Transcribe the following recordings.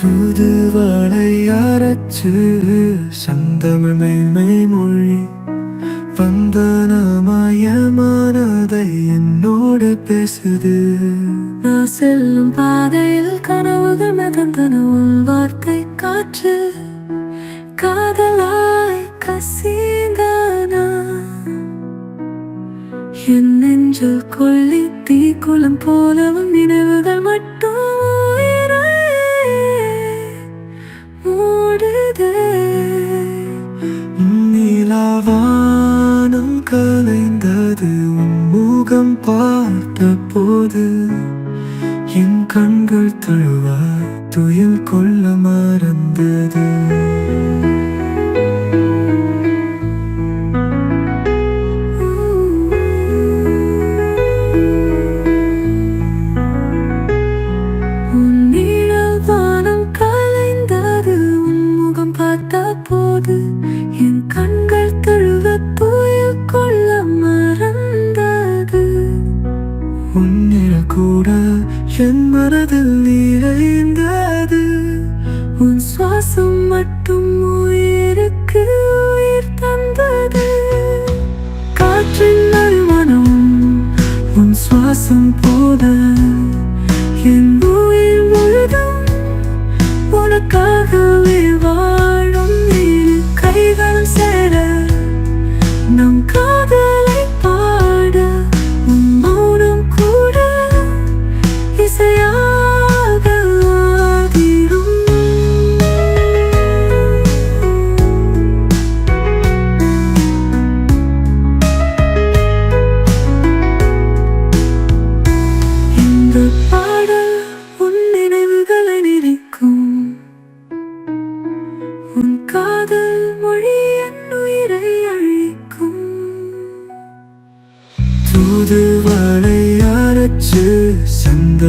தூதுவளை அரைச்சு சந்தமிழ் மெய்மை மொழி. வந்தனமயமானதை என்னோடு பேசுது. நான் செல்லும் பாதையில் கனவுகள் மிதந்தன உன் வார்த்தை காற்று. காதலாய் கசிந்தனா. என் நெஞ்சில் கொள்ளி தீ குளம் போலவும் நினைவுகள் மட்டும் நிலவானம் கலைந்தது முகம் பார்த்த போது என் கண்கள் தழுவ துயில் கொள்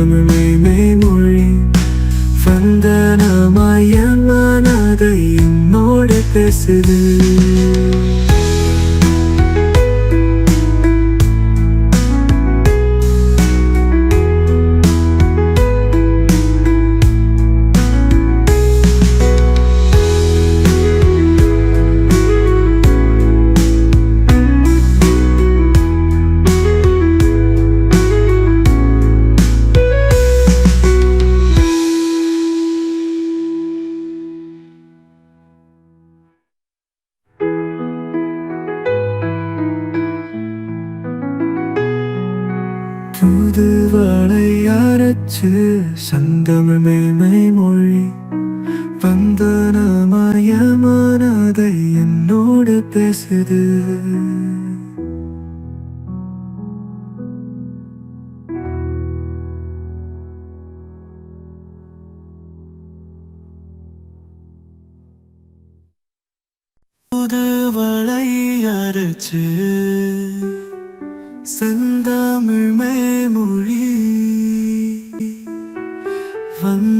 சந்தமிழ் மெய்மை மொழி வந்தனமயமானதை என்னோடு பேசுது. தூது வளையாரச்சு சந்தமிழ் மெய்மை மொழி வந்தனமயமானதை என்னோடு பேசுது. தூதுவளை அரைச்சு செந்த வந்தானமாய்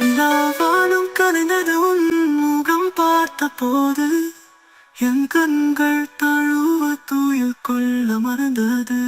நிலாவானும் கலைந்தது உன் முகம் பார்த்த போது என் கண்கள் தழுவ தூயில் கொள்ள மறந்தது.